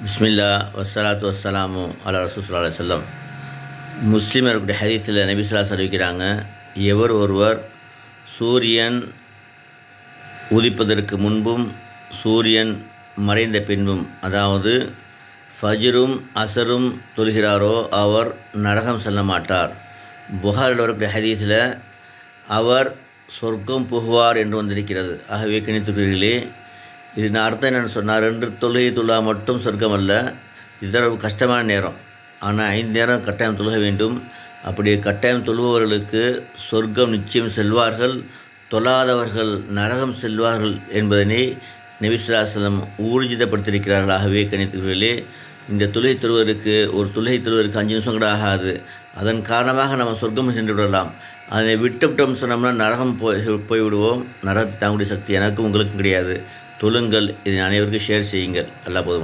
பிஸ்மில்லா வஸ்ஸலாத்து வஸ்ஸலாமு அலா ரசூசுல்லா செல்லம் முஸ்லீம் இருக்கக்கூடிய ஹதீஸில் நபிஸ்லாஸ் அறிவிக்கிறாங்க எவர் ஒருவர் சூரியன் உதிப்பதற்கு முன்பும் சூரியன் மறைந்த பின்பும் அதாவது ஃபஜ்ரும் அசரும் தொழுகிறாரோ அவர் நரகம் செல்ல மாட்டார் புகாரில் வரக்கூடிய ஹதீஸில் அவர் சொர்க்கம் புகுவார் என்று வந்திருக்கிறது ஆகவே கணித்துள்ளீர்களே இதன் அர்த்தம் என்னென்னு சொன்னால் ரெண்டு தொழுகை துள்ளா மட்டும் சொர்க்கம் அல்ல இது கஷ்டமான நேரம். ஆனால் ஐந்து நேரம் கட்டாயம் தொழுக வேண்டும். அப்படி கட்டாயம் தொழுபவர்களுக்கு சொர்க்கம் நிச்சயம் செல்வார்கள். தொழாதவர்கள் நரகம் செல்வார்கள் என்பதனை நபிசுல்லாசலம் ஊர்ஜிதப்படுத்தியிருக்கிறார்கள். ஆகவே கணித்துகளே இந்த தொழுகை தொழுவதற்கு ஒரு தொழுகை தொழுவதற்கு அஞ்சு நிமிஷம் கூட ஆகாது. அதன் காரணமாக நம்ம சொர்க்கம் சென்று விடலாம். அதை விட்டுவிட்டோம் சொன்னோம்னா நரகம் போய் போய்விடுவோம். நரகத்தை தாங்குடைய சக்தி எனக்கும் உங்களுக்கும் கிடையாது. தொழுங்கள். இதை அனைவருக்கும் ஷேர் செய்யுங்கள். அல்லா போதும்